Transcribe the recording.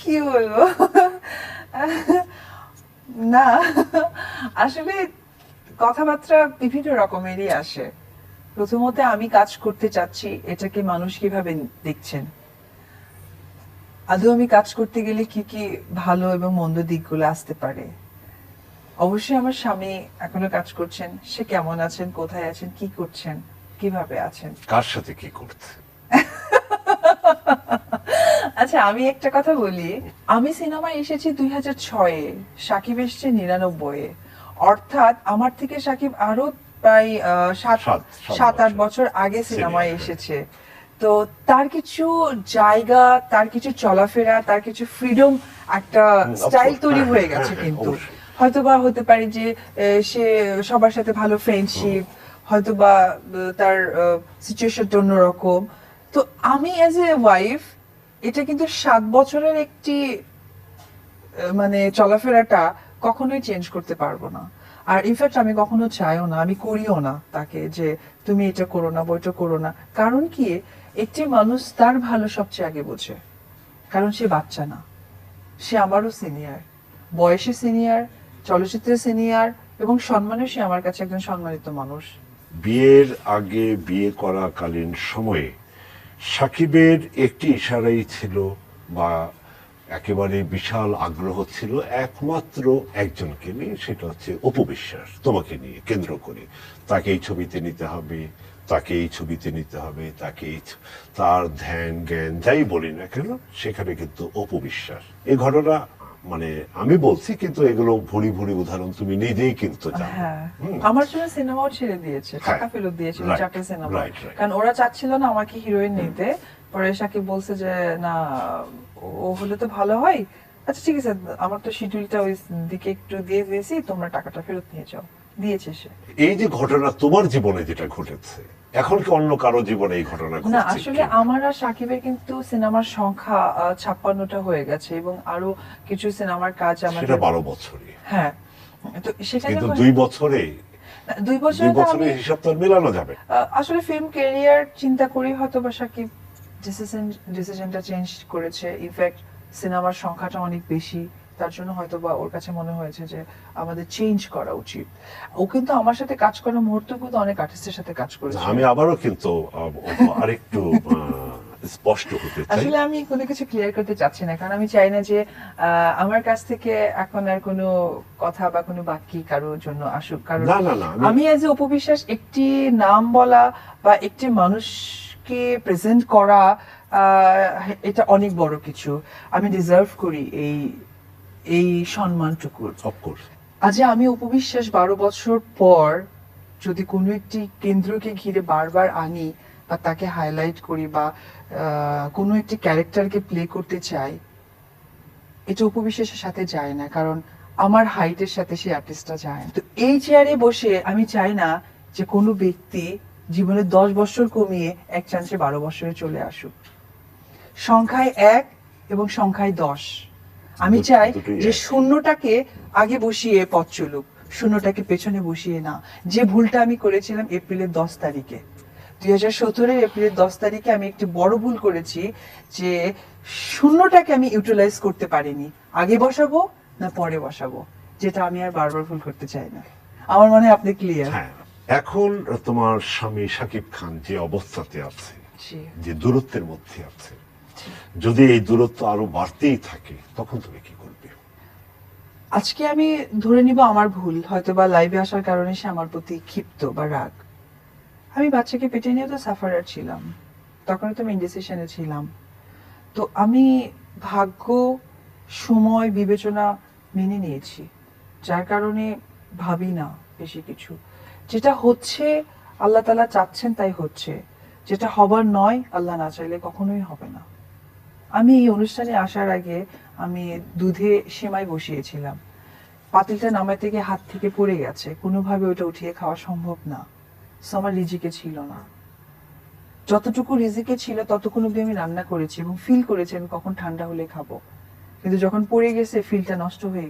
কি- বলব না আসলে কথাবার্তা বিভিন্ন রকমেরই আসে। প্রথমত আমি কাজ করতে চাচ্ছি, এটাকে মানুষ কীভাবে দেখছেন? আদৌ আমি কাজ করতে গেলে কি কি ভালো এবং মন্দ দিকগুলো আসতে পারে? অবশ্যই আমার স্বামী এখনও কাজ করছেন, সে কেমন আছেন, কোথায় আছেন, কি করছেন? কীভাবে আছেন? কার সাথে কি করছে? আচ্ছা আমি একটা কথা বলি। আমি সিনেমায় এসেছি দুই হাজার ছয়ে সাকিব এসছে নিরানব্বই অর্থাৎ আমার থেকে সাকিব আরও প্রায় সাত সাত- আট বছর। আগে সিনেমায় এসেছে। তো তার কিছু জায়গা তার কিছু চলাফেরা তার কিছু ফ্রিডম একটা স্টাইল তৈরি হ্যাঁ, গেছে হ্যাঁ, কিন্তু। হয়তো বা হতে পারে যে সে সবার সাথে ভালো ফ্রেন্ডশিপ হয়তো বা তার সিচুয়েশনটা অন্যরকম। তো আমি অ্যাজ এ ওয়াইফ এটা কিন্তু সাত বছরের একটি মানে চলাফেরাটা কখনোই চেঞ্জ করতে পারব না। আর ইনফ্যাক্ট আমি কখনো চাইও না, আমি করিও না তাকে যে তুমি এটা করো না বইটা করো না। কারণ কি? একটি মানুষ তার ভালো সবচেয়ে আগে বোঝে। কারণ সে বাচ্চা না। সে আমারও সিনিয়র বয়সে সিনিয়র চলচ্চিত্রে সিনিয়র এবং সম্মানে সে আমার কাছে একজন সম্মানিত মানুষ। বিয়ের আগে বিয়ে করাকালীন সময়ে সাকিবের একটি ইশারাই ছিল বা একেবারে বিশাল আগ্রহ ছিল একমাত্র একজনকে নিয়ে, সেটা হচ্ছে অপবিশ্বাস তোমাকে নিয়ে কেন্দ্র করে তাকে এই ছবিতে নিতে হবে তাকে এই ছবিতে নিতে হবে তাকে তার ধ্যান জ্ঞান যাই বলি না কেন, সেখানে কিন্তু অপবিশ্বাস এই ঘটনা মানে আমি বলছি কিন্তু এগুলো ভুরি ভুরি উদাহরণ তুমি নিজেই কিন্তু জানো। হ্যাঁ। আমার জন্য সিনেমাও ছেড়ে দিয়েছে টাকা হ্যাঁ, ফেরত দিয়েছিল right, চারটে সিনেমা. কারণ ওরা চাচ্ছিল না আমাকে হিরোইন নিতে। পরে সাকিব বলছে যে না ও হলে তো ভালো হয়। আচ্ছা ঠিক আছে আমার তো শিডিউলটা ওই দিকে একটু দিয়ে দিয়েছি তোমরা টাকাটা ফেরত নিয়ে যাও। দিয়েছে সে। এই যে ঘটনা তোমার জীবনে যেটা ঘটেছে এখন কি অন্য কারও জীবনে এই ঘটনা না আসলে আমার আর সাকিবের কিন্তু সিনেমার সংখ্যা ছাপ্পান্নটা হয়ে গেছে এবং আরও কিছু সিনেমার কাজ সেটা বারো বছরে হ্যাঁ তো সেটা কিন্তু দুই বছরে? দুই বছরে হিসাব তো মেলানো যাবে। আসলে ফিল্ম ক্যারিয়ার চিন্তা করেই হয়তো বা সাকিব ডিসিশন ডিসিশনটা চেঞ্জ করেছে। ইনফ্যাক্ট সিনেমার সংখ্যাটা অনেক বেশি। তার জন্য হয়তো বা ওর কাছে মনে হয়েছে যে আমাদের চেঞ্জ করা উচিত। ও কিন্তু আমার সাথে কাজ করার মুহূর্তে কিন্তু অনেক আর্টিস্টের সাথে কাজ করেছে। আমি আবারও কিন্তু আরেকটু স্পষ্ট হতে চাই। আসলে আমি কোনো কিছু ক্লিয়ার করতে চাচ্ছি না কারণ আমি চাই না যে আমার কাছ থেকে এখন আর কোনো কথা বা কোনো বাক্য কারোর জন্য আসুক। কারণ আমি- এজ এ উপবিশ্বাস একটি নাম বলা বা একটি মানুষকে প্রেজেন্ট করা আহ, এটা অনেক বড় কিছু। আমি ডিজার্ভ করি এই এই সম্মানটুকুর। অফকোর্স আজ আমি উপবিশ্বাস বারো বছর পর যদি কোনো একটি কেন্দ্রকে ঘিরে বারবার আনি বা তাকে হাইলাইট করি বা কোনো একটি ক্যারেক্টারকে প্লে করতে চাই এটা উপবিশ্বাসের সাথে যায় না কারণ আমার হাইটের সাথে সেই আর্টিস্টটা যায় না। তো এই চেয়ারে বসে আমি চাই না যে কোনো ব্যক্তি জীবনে দশ বছর কমিয়ে এক চান্সে বারো বছরে চলে আসুক। সংখ্যায় এক এবং সংখ্যায় দশ। আমি চাই যে শূন্যটাকে আগে বসিয়ে পথ চলুক শূন্যটাকে পেছনে বসিয়ে না। যে ভুলটা আমি করেছিলাম এপ্রিলের দশ তারিখে। দুই হাজার সতেরোর এপ্রিলের দশ তারিখে আমি একটি বড় ভুল করেছি যে শূন্যটাকে আমি ইউটিলাইজ করতে পারিনি। আগে বসাবো না পরে বসাবো? যেটা আমি আর বারবার ভুল করতে চাই না। আমার মনে হয় আপনি ক্লিয়ার হ্যাঁ এখন তোমার স্বামী সাকিব খান যে অবস্থাতে আছে যে দূরত্বের মধ্যে আছে যদি এই দূরত্ব আরও বাড়তেই থাকে, তখন তুমি কি করবে? আজকে আমি ধরে নিব আমার ভুল হয়তো বা লাইভে আসার কারণে সে আমার প্রতি ক্ষিপ্ত বা রাগ। আমি বাচ্চাকে পেটে নিয়ে তো সাফারার ছিলাম তখন তো আমি ছিলাম। তো আমি ভাগ্য, সময়, বিবেচনা মেনে নিয়েছি, যার কারণে ভাবি না বেশি কিছু। যেটা হচ্ছে, আল্লাহ তালা চাচ্ছেন তাই হচ্ছে। যেটা হবার নয়, আল্লাহ না চাইলে কখনোই হবে না। আমি এই অনুষ্ঠানে আসার আগে আমি দুধে সেমাই বসিয়েছিলাম। পাতিলটা নামাইতে গিয়ে হাত থেকে পড়ে গেছে। কোনোভাবে ওটা উঠিয়ে খাওয়া সম্ভব না। সো আমার রিজিকে ছিল না। যতটুকু রিজিকে ছিল, ততক্ষণ অব্দি আমি রান্না করেছি এবং ফিল করেছি আমি কখন ঠান্ডা হলে খাব। কিন্তু যখন পড়ে গেছে ফিলটা নষ্ট হয়ে গেছে।